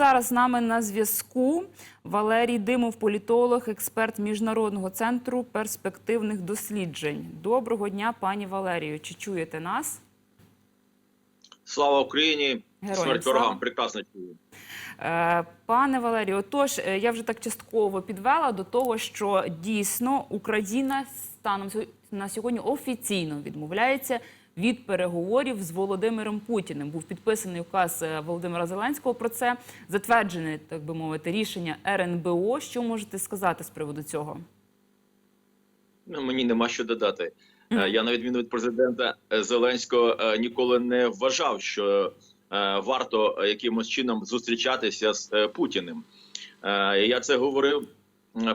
зараз з нами на зв'язку Валерій Димов, політолог, експерт Міжнародного центру перспективних досліджень. Доброго дня, пані Валерію. Чи чуєте нас? Слава Україні! Героям Смерть слава. ворогам! Прекрасно чую. Е, Пане Валерію, отож, е, я вже так частково підвела до того, що дійсно Україна станом на сьогодні офіційно відмовляється від переговорів з Володимиром Путіним. Був підписаний указ е, Володимира Зеленського про це, затверджене, так би мовити, рішення РНБО. Що можете сказати з приводу цього? Ну, мені нема що додати. Е, Я, на відміну від президента е, Зеленського, ніколи не вважав, що варто якимось чином зустрічатися з Путіним. Я це говорив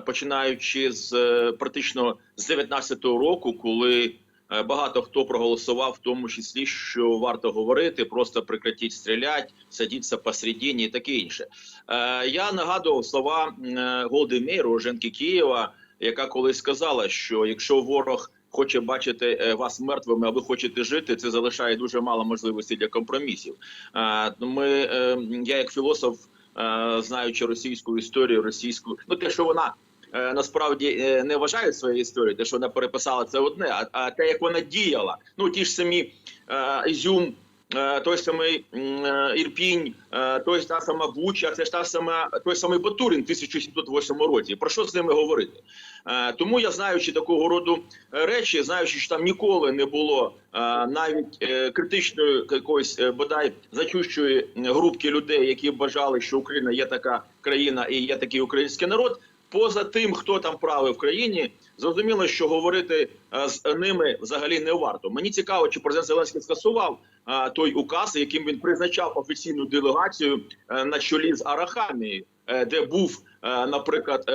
починаючи з практично з 19-го року, коли багато хто проголосував, в тому числі, що варто говорити, просто прекратіть стріляти, садіться посередині і таке інше. Е, Я нагадував слова е, Голди Мейр, уроженки Києва, яка колись сказала, що якщо ворог хоче бачити е, вас мертвими, а ви хочете жити, це залишає дуже мало можливостей для компромісів. Е, Ми, е, я як філософ, е, знаючи російську історію, російську, ну те, що вона. Е, Насправді е, не вважає своєю історією, те, що вона переписала, це одне, а, а те, як вона діяла, ну ті ж самі е, Ізюм, той самий Ірпінь, той та сама Буча, це ж та сама той самий Батурин в 1708 році. Про що з ними говорити? Тому я знаючи такого роду речі, знаючи, що там ніколи не було навіть критичної якоїсь бодай зачущої групки людей, які бажали, що Україна є така країна і є такий український народ. Поза тим, хто там правив в країні, зрозуміло, що говорити е, з ними взагалі не варто. Мені цікаво, чи президент Зеленський скасував е, той указ, яким він призначав офіційну делегацію е, на чолі з Арахамією, е, де був, наприклад,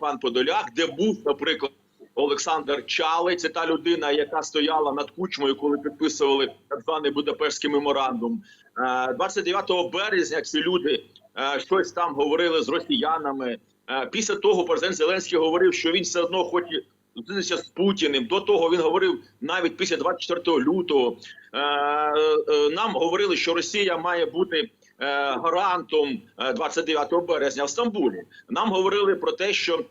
пан Подоляк, де був, наприклад. Олександр Чалий, це та людина, яка стояла над кучмою, коли підписували так званий Будапештський меморандум. Е, 29 березня ці люди щось там говорили з росіянами. Е, Після того президент Зеленський говорив, що він все одно хоче зустрітися з Путіним. До того він говорив навіть після 24 лютого. Е, е, Нам говорили, що Росія має бути гарантом е, 29 березня в Стамбулі. Нам говорили про те, що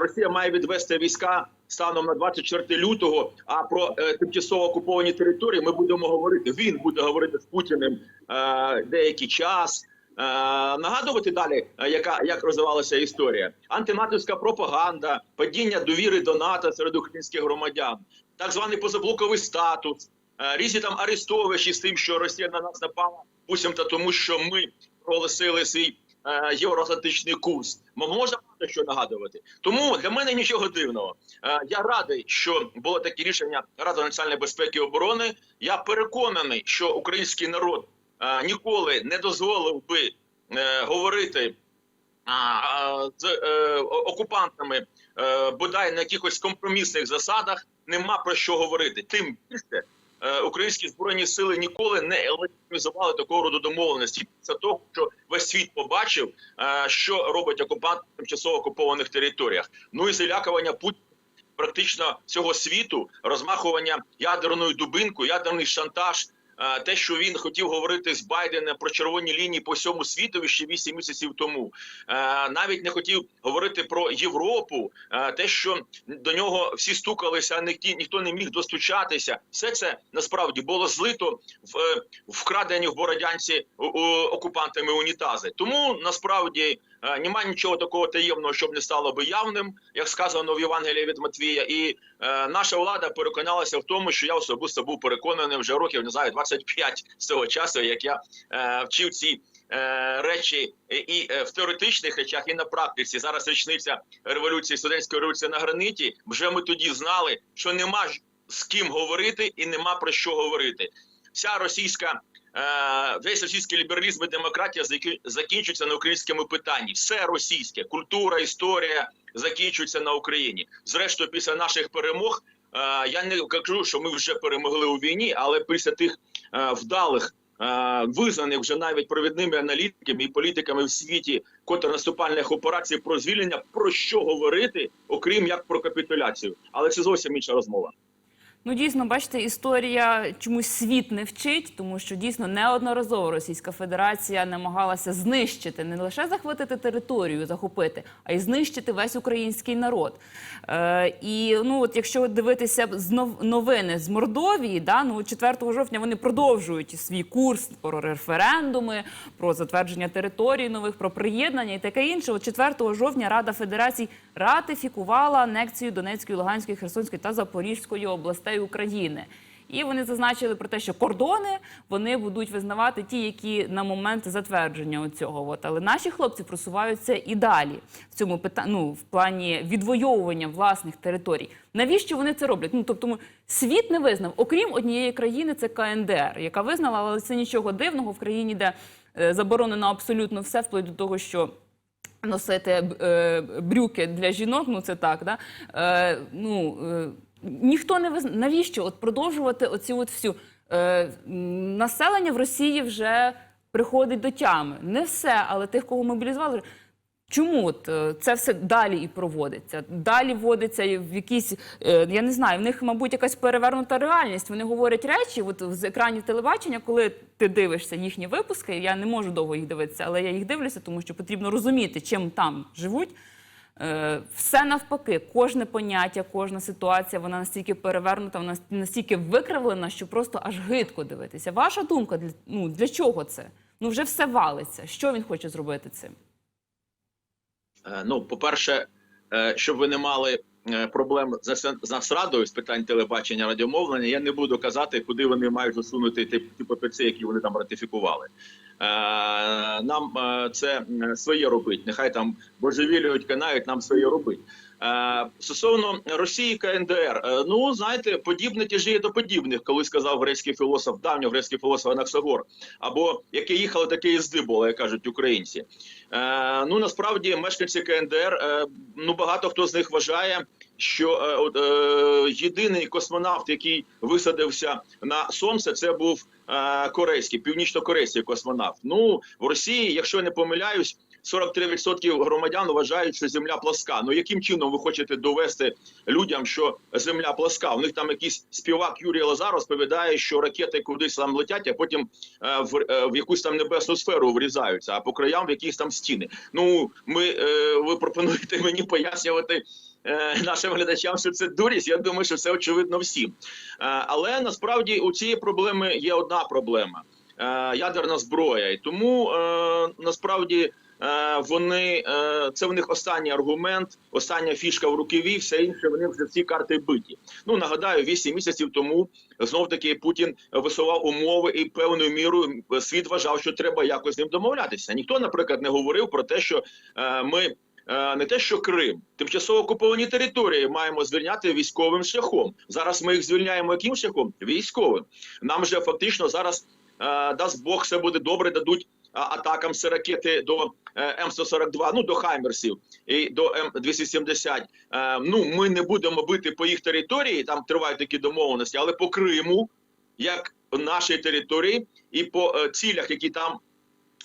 Росія має відвести війська станом на 24 лютого. А про тимчасово окуповані території ми будемо говорити. Він буде говорити з Путіним деякий час. Е, нагадувати далі, е, яка як розвивалася історія, антинатівська пропаганда, падіння довіри до НАТО серед українських громадян, так званий позаблоковий статус, е, різні там арестовищі з тим, що Росія на нас напала, буцімто тому, що ми проголосили свій євроатлантичний курс. Можна багато що нагадувати. Тому для мене нічого дивного. Я радий, що було таке рішення Ради національної безпеки і оборони. Я переконаний, що український народ ніколи не дозволив би е, говорити з е, окупантами е, бодай на якихось компромісних засадах. Нема про що говорити. Тим більше е, українські збройні сили ніколи не легітимізували такого роду домовленості. Це того, що весь світ побачив, е, що робить окупант на тимчасово окупованих територіях. Ну і залякування Путіна практично всього світу, розмахування ядерною дубинкою, ядерний шантаж. Те, що він хотів говорити з Байденом про червоні лінії по всьому світові ще 8 місяців тому, навіть не хотів говорити про Європу. Те, що до нього всі стукалися, а ніхто, ніхто не міг достучатися. Все це насправді було злито в е, вкрадені в Бородянці окупантами унітази. Тому насправді е, немає нічого такого таємного, щоб не стало би явним, як сказано в Євангелії від Матвія. І е, наша влада переконалася в тому, що я особисто був переконаний вже років, не знаю, 25 з того часу, як я е, вчив ці. е, Речі і- е, в теоретичних речах, і на практиці зараз річниця революції студентської революції на граниті. Вже ми тоді знали, що нема з ким говорити і нема про що говорити. Вся російська весь російський лібералізм і демократія закінчується на українському питанні. Все російське, культура, історія закінчується на Україні. Зрештою, після наших перемог. е, Я не кажу, що ми вже перемогли у війні, але після тих е, вдалих, е, визнаних вже навіть провідними аналітиками і політиками в світі контрнаступальних операцій про звільнення, про що говорити, окрім як про капітуляцію. Але це зовсім інша розмова. Ну, дійсно, бачите, історія чомусь світ не вчить, тому що дійсно неодноразово Російська Федерація намагалася знищити не лише захватити територію, захопити, а й знищити весь український народ. Е, і ну, от якщо дивитися з нов- новини з Мордовії, да, ну 4 жовтня вони продовжують свій курс про референдуми, про затвердження територій нових, про приєднання і таке інше. От 4 жовтня Рада Федерацій ратифікувала анексію Донецької, Луганської, Херсонської та Запорізької областей України. І вони зазначили про те, що кордони вони будуть визнавати ті, які на момент затвердження цього. От. Але наші хлопці просуваються і далі в цьому питанні, ну, в плані відвоювання власних територій. Навіщо вони це роблять? Ну тобто світ не визнав, окрім однієї країни, це КНДР, яка визнала, але це нічого дивного в країні, де е, заборонено абсолютно все, вплоть до того, що носити е, брюки для жінок, ну це так, да? Е, ну, е, ніхто не визна... Навіщо от продовжувати оцю от всю е, населення в Росії вже приходить до тями. Не все, але тих, кого мобілізували. Чому от, е, це все далі і проводиться? Далі вводиться в якісь, е, я не знаю, в них, мабуть, якась перевернута реальність. Вони говорять речі от з екранів телебачення, коли ти дивишся їхні випуски. Я не можу довго їх дивитися, але я їх дивлюся, тому що потрібно розуміти, чим там живуть. Е, Все навпаки, кожне поняття, кожна ситуація, вона настільки перевернута, вона настільки викривлена, що просто аж гидко дивитися. Ваша думка для ну для чого це? Ну вже все валиться. Що він хоче зробити цим? Е, Ну, по-перше, е, щоб ви не мали проблем з НС- з питань телебачення радіомовлення, я не буду казати, куди вони мають засунути ті, ті ППЦ, які вони там ратифікували. Е, Нам е, це своє робить. Нехай там божевілюють, канають, нам своє робить. Е, Стосовно Росії КНДР, е, ну знаєте, подібне тяжіє до подібних, коли сказав грецький філософ, давньо грецький філософ Анаксагор, або яке їхало, таке і здибуло, як кажуть українці. Е, ну насправді мешканці КНДР, е, ну багато хто з них вважає, що е, от, е, єдиний космонавт, який висадився на сонце, це був е, корейський, північно-корейський космонавт. Ну в Росії, якщо не помиляюсь. 43% громадян вважають, що земля пласка. Ну яким чином ви хочете довести людям, що земля пласка? У них там якийсь співак Юрій Лазар розповідає, що ракети кудись там летять, а потім е, в, е, в якусь там небесну сферу врізаються, а по краям в якісь там стіни. Ну ми е, ви пропонуєте мені пояснювати. Е, Нашим глядачам, що це дурість, я думаю, що це очевидно всім. Е, Але насправді у цієї проблеми є одна проблема: е, ядерна зброя. І тому насправді вони це в них останній аргумент, остання фішка в рукаві, все інше вони вже всі карти биті. Ну нагадаю, 8 місяців тому знов таки Путін висував умови, і певною мірою світ вважав, що треба якось з ним домовлятися. Ніхто, наприклад, не говорив про те, що ми. Е, Не те, що Крим, тимчасово окуповані території маємо звільняти військовим шляхом. Зараз ми їх звільняємо яким шляхом? Військовим. Нам же фактично зараз е, дасть Бог, все буде добре, дадуть атакам з ракети до е, М142, ну до Хаймерсів і до М270. Е, ну ми не будемо бити по їх території. Там тривають такі домовленості, але по Криму, як нашій території, і по е, цілях, які там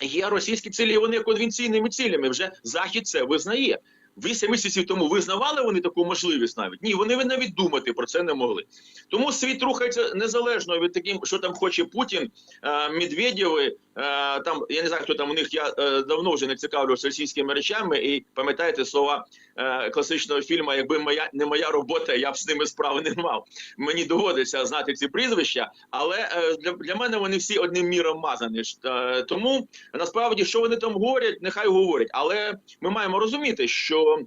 є російські цілі, вони є конвенційними цілями. Вже захід це визнає. Вісім місяців тому визнавали вони таку можливість навіть ні, вони навіть думати про це не могли. Тому світ рухається незалежно від таким, що там хоче Путін, е, Медведєви. Е, Там я не знаю, хто там у них. Я е, давно вже не цікавлюся російськими речами. І пам'ятаєте слова е, класичного фільму Якби моя не моя робота, я б з ними справи не мав. Мені доводиться знати ці прізвища, але для, для мене вони всі одним міром мазані. Тому насправді, що вони там говорять, нехай говорять. Але ми маємо розуміти, що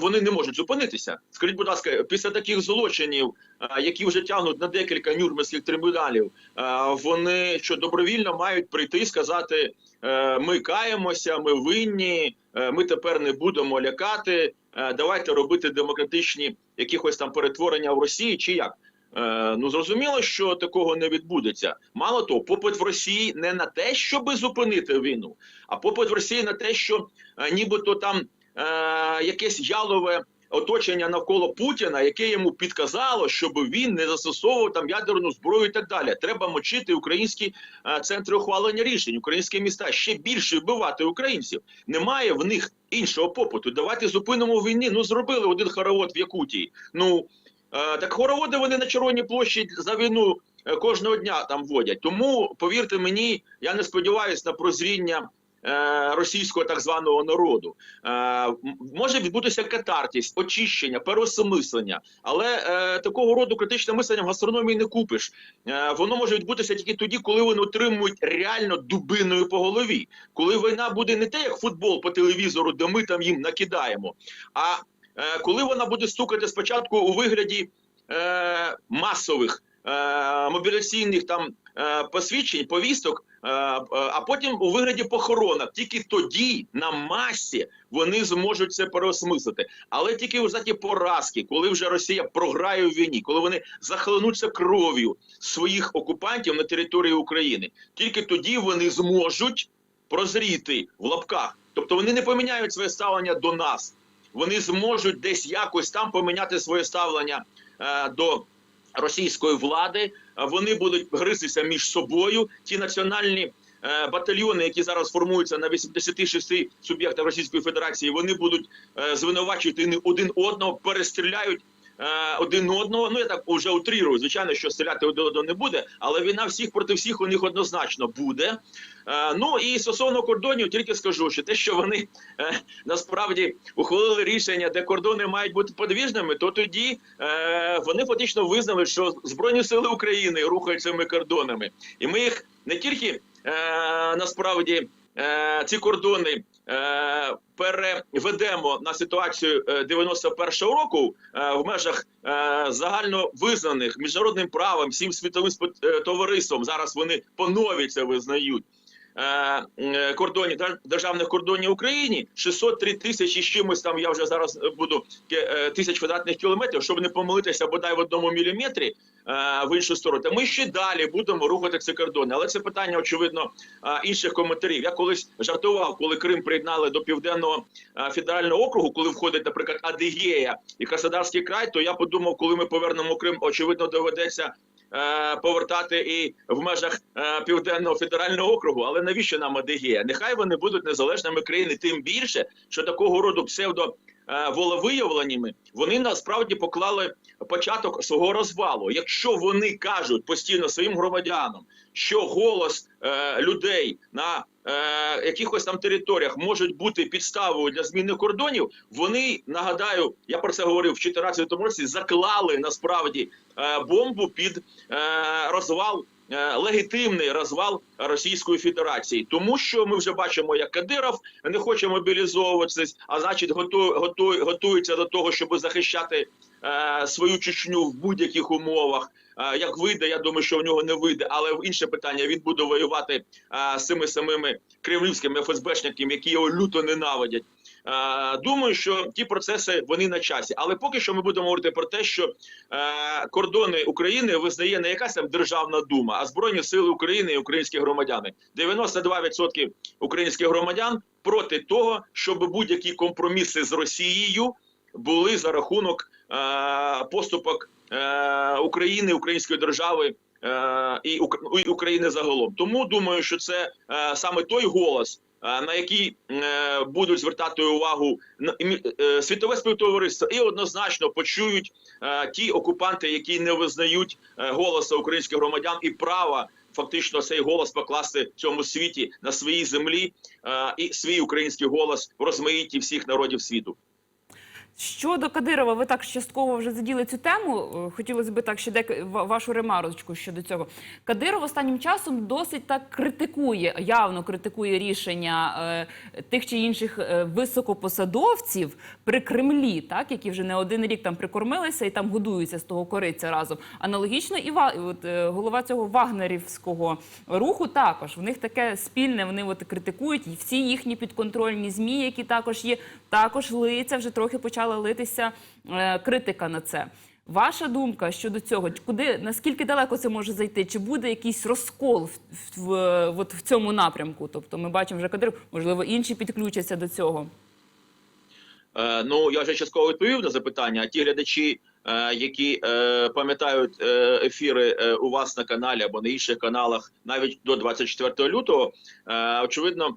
вони не можуть зупинитися. Скажіть, будь ласка, після таких злочинів, е, які вже тягнуть на декілька нюрнберзьких трибуналів, е, вони що добровільно мають прийти і сказати: е, ми каємося, ми винні, е, ми тепер не будемо лякати. е, Давайте робити демократичні якихось там перетворення в Росії чи як. Е, ну зрозуміло, що такого не відбудеться. Мало того, попит в Росії не на те, щоб зупинити війну, а попит в Росії на те, що е, нібито там е, якесь ялове оточення навколо Путіна, яке йому підказало, щоб він не застосовував там ядерну зброю і так далі. Треба мочити українські е, центри ухвалення рішень, українські міста ще більше вбивати українців. Немає в них іншого попиту. Давайте зупинимо війни. Ну зробили один хоровод в Якутії. Ну Е, так хороводи вони на Червоній площі за війну е, кожного дня там водять. Тому повірте мені, я не сподіваюся на прозріння. Е, Російського так званого народу Е, може відбутися катартість, очищення, переосмислення, але е, такого роду критичне мислення в гастрономії не купиш. Воно може відбутися тільки тоді, коли вони отримують реально дубиною по голові. Коли війна буде не те, як футбол по телевізору, де ми там їм накидаємо, а коли вона буде стукати спочатку у вигляді масових мобіляційних там посвідчень, повісток, е, е, а потім у вигляді похоронок. Тільки тоді на масі вони зможуть це переосмислити. Але тільки за ті поразки, коли вже Росія програє у війні, коли вони захлинуться кров'ю своїх окупантів на території України, тільки тоді вони зможуть прозріти в лапках. Тобто вони не поміняють своє ставлення до нас. Вони зможуть десь якось там поміняти своє ставлення е, до російської влади. Вони будуть гризтися між собою. Ті національні е, батальйони, які зараз формуються на 86 суб'єктах Російської Федерації, вони будуть е, звинувачувати один одного, перестріляють. Е, Один одного, ну я так вже утрірую. Звичайно, що стріляти один одного не буде, але війна всіх проти всіх у них однозначно буде. Е, Ну і стосовно кордонів, тільки скажу, що те, що вони е, насправді ухвалили рішення, де кордони мають бути подвіжними, то тоді вони фактично визнали, що збройні сили України рухають цими кордонами, і ми їх не тільки насправді ці кордони. Е, Переведемо на ситуацію е, 91-го року е, в межах е, загально визнаних міжнародним правом всім світовим е, товариством. Зараз вони по нові це визнають е, е, кордонів державних кордонів України 603 тисячі з чимось там. Я вже зараз е, буду е, тисяч квадратних кілометрів, щоб не помилитися бодай в одному міліметрі е, в іншу сторону. Та ми ще далі будемо рухати ці кордони. Але це питання очевидно е, інших коментарів. Я колись жартував, коли Крим приєднали до південного е, федерального округу, коли входить, наприклад, Адигея і Краснодарський край. То я подумав, коли ми повернемо Крим, очевидно, доведеться е, повертати і в межах е, південного федерального округу. Але навіщо нам Адигея? Нехай вони будуть незалежними країни, тим більше, що такого роду псевдо. е, Волевиявленнями вони насправді поклали початок свого розвалу. Якщо вони кажуть постійно своїм громадянам, що голос е, людей на е, якихось там територіях можуть бути підставою для зміни кордонів, вони нагадаю, я про це говорив в 2014 році, заклали насправді е, бомбу під е, розвал. е, Легітимний розвал Російської Федерації, тому що ми вже бачимо, як Кадиров не хоче мобілізовуватися, а значить, готує, готує, готується до того, щоб захищати свою Чечню в будь-яких умовах. Е, як вийде, я думаю, що в нього не вийде. Але інше питання він буде воювати е, з цими самими кремлівськими ФСБшниками, які його люто ненавидять. Е, думаю, що ті процеси вони на часі. Але поки що ми будемо говорити про те, що е, кордони України визнає не якась там державна дума, а збройні сили України і українські громадяни. 92% українських громадян проти того, щоб будь-які компроміси з Росією були за рахунок е, поступок е, України, української держави. е, І України загалом, тому думаю, що це е, саме той голос, е, на який е, будуть звертати увагу е, світове співтовариство, і однозначно почують е, ті окупанти, які не визнають е, голосу українських громадян і права фактично цей голос покласти в цьому світі на своїй землі е, і свій український голос в розмаїтті всіх народів світу. Щодо Кадирова, ви так частково вже заділи цю тему. Е, Хотілося б так ще дек... вашу ремарочку щодо цього. Кадиров останнім часом досить так критикує, явно критикує рішення е, тих чи інших е, високопосадовців при Кремлі, так які вже не один рік там прикормилися і там годуються з того кориця разом. Аналогічно, і ва... от, е, голова цього вагнерівського руху також в них таке спільне. Вони от критикують і всі їхні підконтрольні змі, які також є, також лиється вже трохи почала литися е, критика на це. Ваша думка щодо цього, куди наскільки далеко це може зайти? Чи буде якийсь розкол в, в, в, от в цьому напрямку? Тобто, ми бачимо вже Кадиров, можливо, інші підключаться до цього. Е, ну я вже частково відповів на запитання. А ті глядачі, е, які е, пам'ятають е, ефіри е, у вас на каналі або на інших каналах, навіть до 24 лютого, е, очевидно,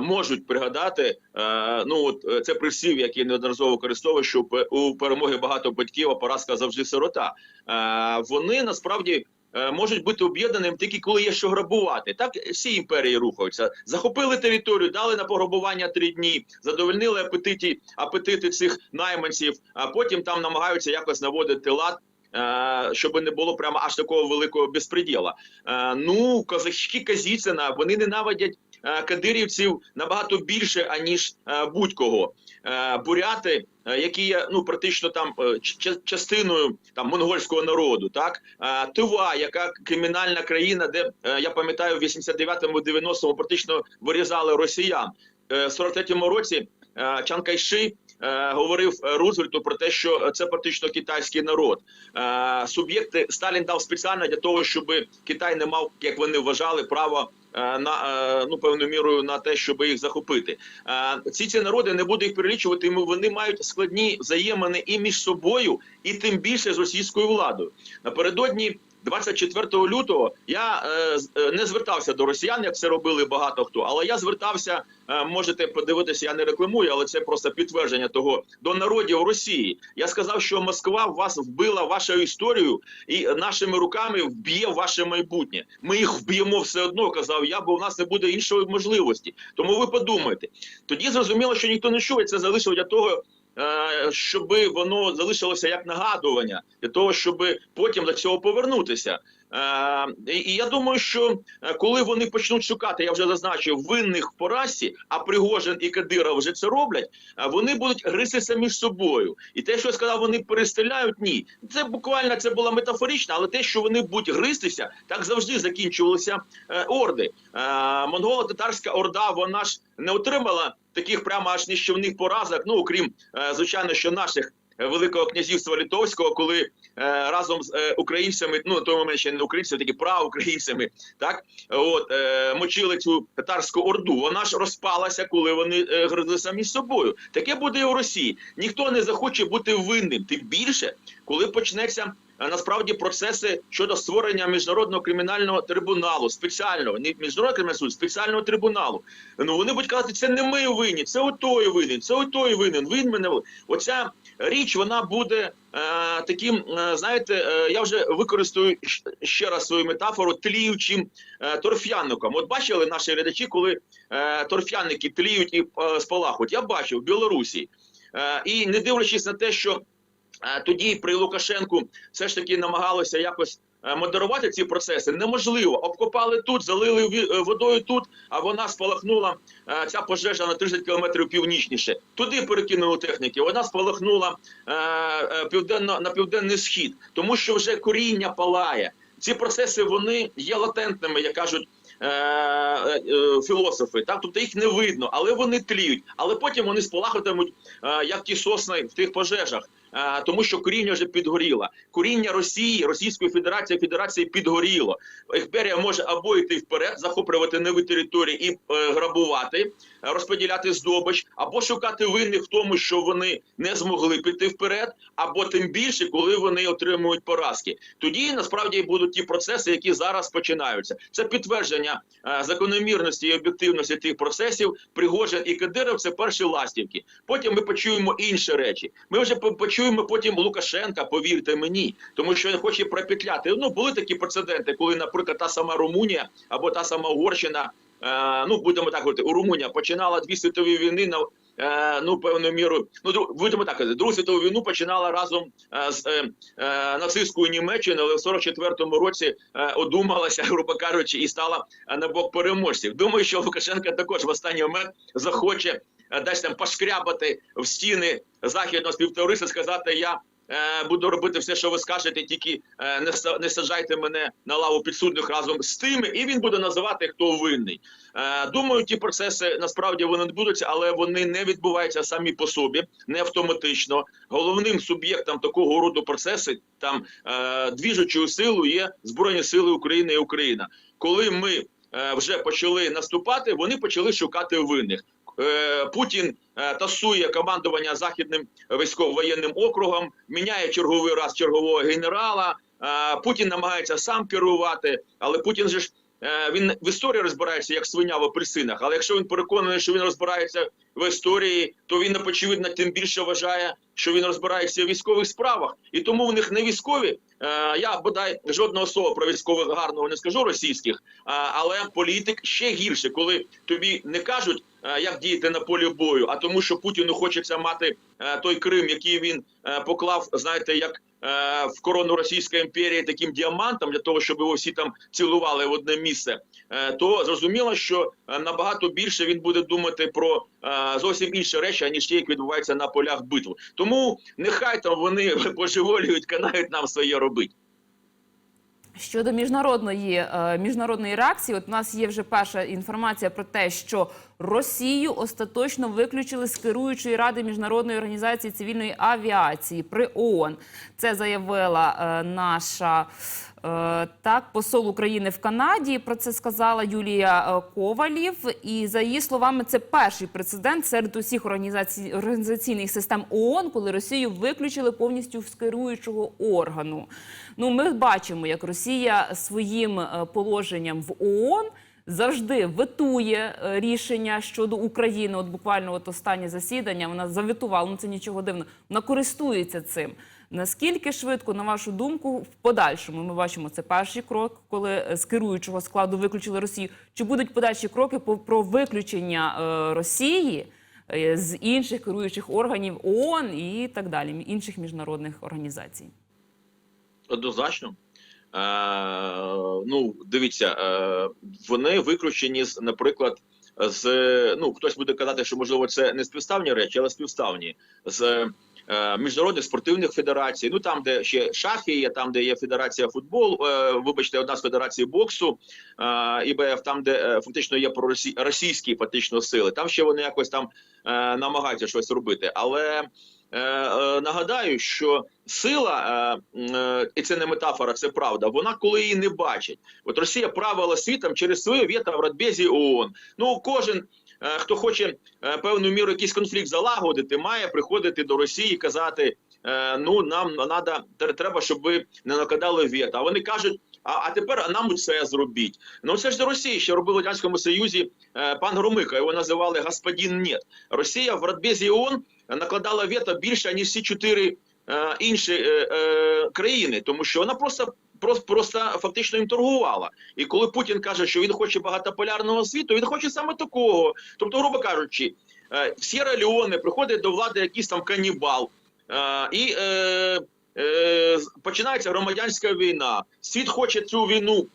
можуть пригадати. Е, ну от е, це присів, який неодноразово використовує, що у перемоги багато батьків, а поразка завжди сирота. Е, вони насправді. е, Можуть бути об'єднаними тільки коли є що грабувати. Так всі імперії рухаються. Захопили територію, дали на пограбування три дні, задовольнили апетиті, апетити цих найманців, а потім там намагаються якось наводити лад, е, щоб не було прямо аж такого великого безпреділа. Е, Ну, козачки Казіцина, вони ненавидять е, кадирівців набагато більше, аніж е, будь-кого. Е, Буряти, е, які є ну практично там е, частиною там монгольського народу, так Е, Тива, яка кримінальна країна, де е, я пам'ятаю, в 89-му 90-му практично вирізали росіян. Е, В 43-му році е, Чан Кайши е, говорив е, Рузвельту про те, що це практично китайський народ. Е, Суб'єкти Сталін дав спеціально для того, щоб Китай не мав, як вони вважали, право е, на е, ну певною мірою на те, щоб їх захопити. Е, Ці ці народи не буду їх перелічувати. Вони мають складні взаємини і між собою, і тим більше з російською владою. Напередодні 24 лютого я е, е, не звертався до росіян, як це робили багато хто. Але я звертався. е, можете подивитися, я не рекламую, але це просто підтвердження того до народів Росії. Я сказав, що Москва вас вбила вашу історію і нашими руками вб'є ваше майбутнє. Ми їх вб'ємо все одно, казав я, бо в нас не буде іншої можливості. Тому ви подумайте. Тоді зрозуміло, що ніхто не чує. Це залишило для того. Е, Щоб воно залишилося як нагадування для того, щоб потім до цього повернутися. Е, і, я думаю, що е, коли вони почнуть шукати, я вже зазначив, винних в поразці, а Пригожин і Кадиров вже це роблять, е, вони будуть гризтися між собою. І те, що я сказав, вони перестріляють, ні. Це буквально це була метафорична, але те, що вони будуть гризтися, так завжди закінчувалися орди. Е, Монголо-татарська орда, вона ж не отримала таких прямо аж нищівних поразок, ну окрім звичайно, що наших. Е, Великого князівства Литовського, коли е, разом з е, українцями, ну на той момент ще не українцями, такі праукраїнцями, так от мочили цю татарську орду. Вона ж розпалася, коли вони е, гризлися між собою. Таке буде і у Росії. Ніхто не захоче бути винним. Тим більше, коли почнеться насправді процеси щодо створення міжнародного кримінального трибуналу, спеціального не міжнародного кримінального суду, спеціального трибуналу. Ну вони будуть казати, це не ми винні, це отой винен, це отой винен. Він мене оця річ вона буде е, таким. е, знаєте, е, я вже використаю ще раз свою метафору тліючим е, торфяником. От бачили наші глядачі, коли е, торфяники тліють і е, спалахують. Я бачив в Білорусі. Е, і не дивлячись на те, що е, тоді при Лукашенку все ж таки намагалися якось. Е, Модерувати ці процеси неможливо. Обкопали тут, залили е, водою тут, а вона спалахнула е, ця пожежа на 30 кілометрів північніше. Туди перекинули техніки. Вона спалахнула південно на південний схід, тому що вже коріння палає. Ці процеси вони є латентними, як кажуть. Філософи, так тобто їх не видно, але вони тліють. Але потім вони спалахатимуть, як ті сосни в тих пожежах, тому що коріння вже підгоріло. Коріння Росії, Російської Федерації, Федерації підгоріло. Імперія може або йти вперед, захоплювати нові території і е, грабувати, розподіляти здобич, або шукати винних в тому, що вони не змогли піти вперед, або тим більше, коли вони отримують поразки. Тоді насправді будуть ті процеси, які зараз починаються. Це підтвердження е, закономірності і об'єктивності тих процесів. Пригожин і Кадиров це перші ластівки. Потім ми почуємо інші речі. Ми вже по- почуємо потім Лукашенка. Повірте мені, тому що він хоче пропетляти. Ну були такі прецеденти, коли, наприклад, та сама Румунія або та сама Угорщина. е, Ну, будемо так говорити, у Румунія починала дві світові війни на е, ну певною мірою. Ну будемо так казати, другу світову війну починала разом е, з е, е, нацистською Німеччиною, але в 44-му році е, одумалася, грубо кажучи, і стала на бок переможців. Думаю, що Лукашенко також в останній момент захоче десь там пошкрябати в стіни західного співтовариства, сказати я. е, Буду робити все, що ви скажете, тільки е, не са- не саджайте мене на лаву підсудних разом з тими, і він буде називати хто винний. Е, Думаю, ті процеси насправді вони відбудуться, але вони не відбуваються самі по собі, не автоматично. Головним суб'єктом такого роду процеси там е, двіжучою силою є Збройні Сили України і Україна. Коли ми е, вже почали наступати, вони почали шукати винних. Е, Путін е, тасує командування західним військово-воєнним округом, міняє черговий раз чергового генерала. Е, Путін намагається сам керувати, але Путін же ж він в історії розбирається як свиня в апельсинах, але якщо він переконаний, що він розбирається в історії, то він очевидно тим більше вважає, що він розбирається в військових справах, і тому в них не військові. Е, я бодай жодного слова про військових гарного не скажу російських, але політик ще гірше, коли тобі не кажуть, е, як діяти на полі бою, а тому, що Путіну хочеться мати е, той Крим, який він е, поклав, знаєте, як е, в корону Російської імперії таким діамантом для того, щоб його всі там цілували в одне місце. е, То зрозуміло, що е, набагато більше він буде думати про е, зовсім інші речі, аніж ті, які відбуваються на полях битв. Тому нехай там вони божеволюють, канають нам своє робити. Щодо міжнародної е, міжнародної реакції, от у нас є вже перша інформація про те, що Росію остаточно виключили з керуючої ради міжнародної організації цивільної авіації при ООН. Це заявила е, наша так посол України в Канаді. Про це сказала Юлія е, Ковалів. І за її словами, це перший прецедент серед усіх організацій організаційних систем ООН, коли Росію виключили повністю з керуючого органу. Ну, ми бачимо, як Росія своїм е, положенням в ООН завжди ветує е, рішення щодо України. От буквально от останнє засідання вона заветувала. Ну це нічого дивного. Вона користується цим. Наскільки швидко, на вашу думку, в подальшому ми бачимо це перший крок, коли е, з керуючого складу виключили Росію. Чи будуть подальші кроки про виключення е, Росії з інших керуючих органів ООН і так далі, інших міжнародних організацій? Однозначно. Е, ну, дивіться, е, вони виключені наприклад, з ну хтось буде казати, що можливо це не співставні речі, але співставні з е, міжнародних спортивних федерацій. Ну там, де ще шахи є, там, де є федерація футбол, е, вибачте, одна з федерацій боксу е, ІБФ, там, де фактично є проросі... російські фактично сили. Там ще вони якось там намагаються щось робити, але. Е, е, нагадаю, що сила, е, і це не метафора, це правда. Вона коли її не бачить. От Росія правила світом через своє вето в Радбезі ООН. Ну кожен. Хто хоче певну міру якийсь конфлікт залагодити, має приходити до Росії і казати: ну нам надо, треба, щоб ви не накладали вето. А вони кажуть: а, а тепер нам це зробіть. Ну це ж до Росії ще робив в радянському Союзі пан Громико. Його називали господин Нет. Росія в Радбезі ООН накладала вето більше ніж всі чотири е, інші е, е, країни, тому що вона просто. Просто, просто фактично їм торгувала. І коли Путін каже, що він хоче багатополярного світу, він хоче саме такого. Тобто, грубо кажучи, е, в Сєра Леоне приходить до влади якийсь там канібал, е, і е, е, починається громадянська війна. Світ хоче цю війну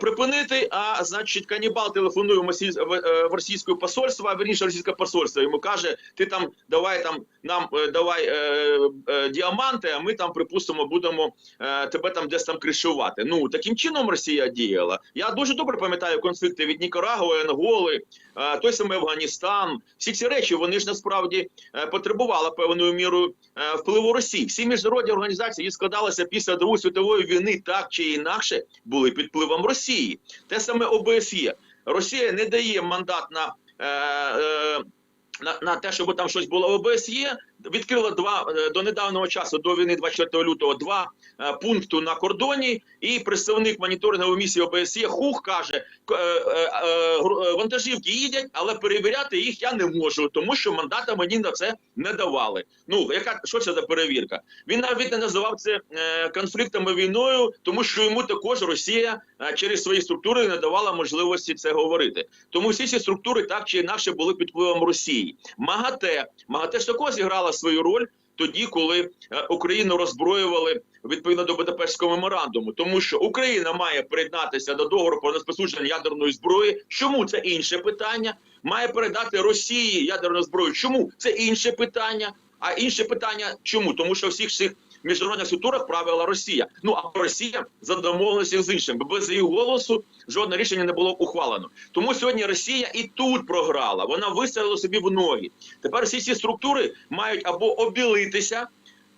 припинити. А значить, канібал телефонує в е, російське посольство, а верніше російське посольство йому каже: ти там давай там нам е, давай е, е, діаманти, а ми там припустимо будемо е, тебе там десь там кришувати. Ну таким чином Росія діяла. Я дуже добре пам'ятаю конфлікти від Нікарагуа, Анголи, е, той самий Афганістан. Всі ці речі вони ж насправді е, потребували певною мірою е, впливу Росії. Всі міжнародні організації складалися після Другої світової війни, так чи інакше були під впливом Росії. Те саме ОБСЄ. Росія не дає мандат на. Е, е, на, на те, щоб там щось було ОБСЄ, відкрила два е, до недавнього часу, до війни 24 лютого, два е, пункти на кордоні. І представник моніторингової місії ОБСЄ Хух каже: е, вантажівки їдять, але перевіряти їх я не можу, тому що мандата мені на це не давали. Ну яка що це за перевірка? Він навіть не називав це конфліктами війною, тому що йому також Росія через свої структури не давала можливості це говорити. Тому всі ці структури так чи інакше були під впливом Росії. МАГАТЕ МАГАТЕ ж також зіграла свою роль тоді, коли е, Україну роззброювали відповідно до Будапештського меморандуму, тому що Україна має приєднатися до договору про неспосудження ядерної зброї. Чому це інше питання? Має передати Росії ядерну зброю. Чому це інше питання? А інше питання чому? Тому що всіх цих міжнародних структурах правила Росія. Ну а Росія за домовленості з іншим, без її голосу жодне рішення не було ухвалено. Тому сьогодні Росія і тут програла. Вона вистрілила собі в ноги. Тепер всі ці структури мають або обілитися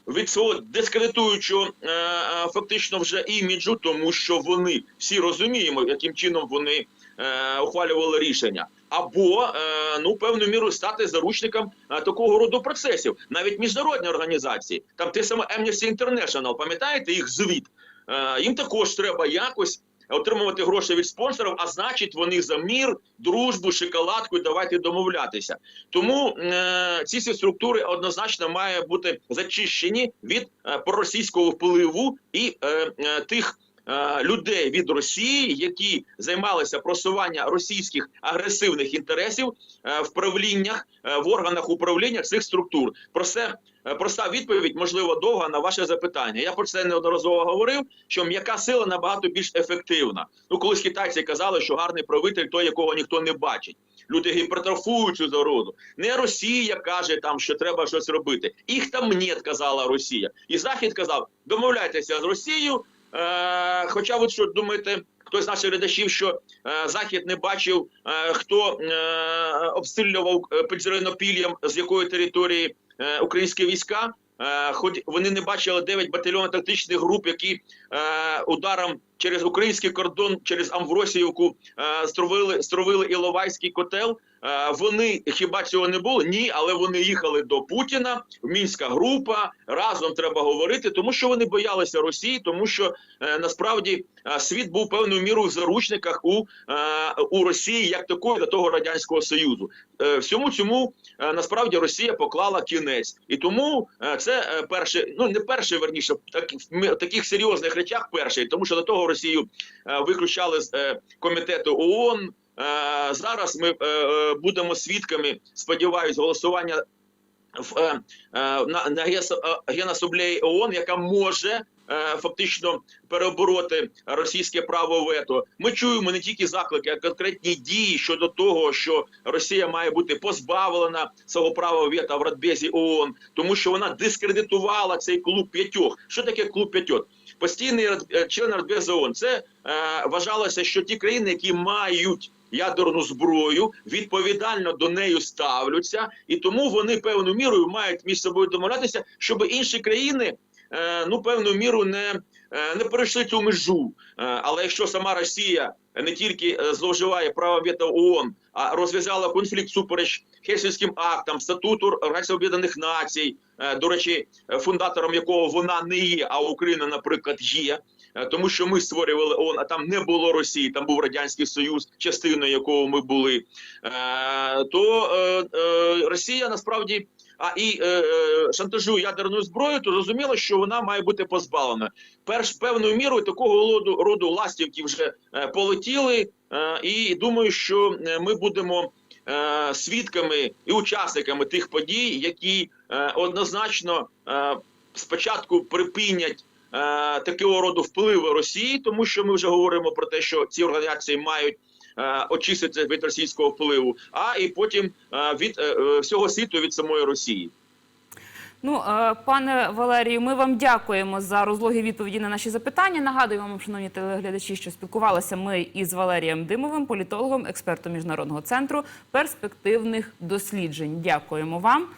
від свого дискредитуючого е, е, фактично вже іміджу, тому що вони всі розуміємо, яким чином вони е, ухвалювали рішення. Або е, ну певною мірою стати заручником е, такого роду процесів, навіть міжнародні організації, там те саме Amnesty International, пам'ятаєте їх звіт? Е, їм також треба якось отримувати гроші від спонсорів, а значить, вони за мір, дружбу, шоколадку. Давайте домовлятися. Тому е, ці всі структури однозначно мають бути зачищені від е, проросійського впливу і е, е, тих. Е, Людей від Росії, які займалися просування російських агресивних інтересів е, в правліннях е, в органах управління цих структур. Про це проста відповідь, можливо, довга на ваше запитання. Я про це неодноразово говорив. Що м'яка сила набагато більш ефективна. Ну, колись китайці казали, що гарний правитель той, якого ніхто не бачить. Люди гіпертрофують цю зароду. Не Росія каже там, що треба щось робити. Їх там нет, казала Росія. І Захід казав: домовляйтеся з Росією. Е, хоча ви що думаєте, хтось з наших глядачів, що е, Захід не бачив, е, хто обстрілював Підзеленопіллям, з якої території українські війська. Хоч вони не бачили 9 батальйонів тактичних груп, які ударом через український кордон, через Амвросіївку е, стровили, стровили Іловайський котел. Е, вони хіба цього не було? Ні, але вони їхали до Путіна. Мінська група разом треба говорити, тому що вони боялися Росії, тому що е, насправді е, світ був певною мірою в заручниках у, е, у Росії як такої до того радянського союзу. Е, всьому цьому е, насправді Росія поклала кінець, і тому е, це е, перше, ну не перше, верніше, так в таких серйозних речах перший, тому що до того Росію е, виключали з е, комітету ООН. Е, Зараз ми будемо свідками, сподіваюсь, голосування в на, на Генасамблеї ООН, яка може фактично перебороти російське право вето. Ми чуємо не тільки заклики, а конкретні дії щодо того, що Росія має бути позбавлена свого права вето в Радбезі ООН, тому що вона дискредитувала цей клуб п'ятьох. Що таке клуб п'ятьох? Постійний е, член ООН. Це е, вважалося, що ті країни, які мають ядерну зброю, відповідально до неї ставляться, і тому вони певною мірою мають між собою домовлятися, щоб інші країни е, ну певною мірою не, е, не перейшли цю межу. Е, але якщо сама Росія не тільки е, зловживає право вето ООН, розв'язала конфлікт супереч Хельсінським актам, статуту Організації Об'єднаних Націй, е, до речі, е, фундатором якого вона не є, а Україна, наприклад, є. Е, Тому що ми створювали ООН, а там не було Росії, там був радянський союз, частиною якого ми були. Е, то е, Росія насправді а і шантажує ядерною зброєю, то зрозуміло, що вона має бути позбавлена. Перш певною мірою такого роду роду ластівки вже полетіли, і думаю, що ми будемо. Свідками і учасниками тих подій, які однозначно спочатку припинять такого роду впливи Росії, тому що ми вже говоримо про те, що ці організації мають е, очиститися від російського впливу, а і потім е, від е, е, всього світу від самої Росії. Ну, е, пане Валерію, ми вам дякуємо за розлогі відповіді на наші запитання. Нагадую вам, шановні телеглядачі, що спілкувалися ми із Валерієм Димовим, політологом, експертом міжнародного центру перспективних досліджень. Дякуємо вам.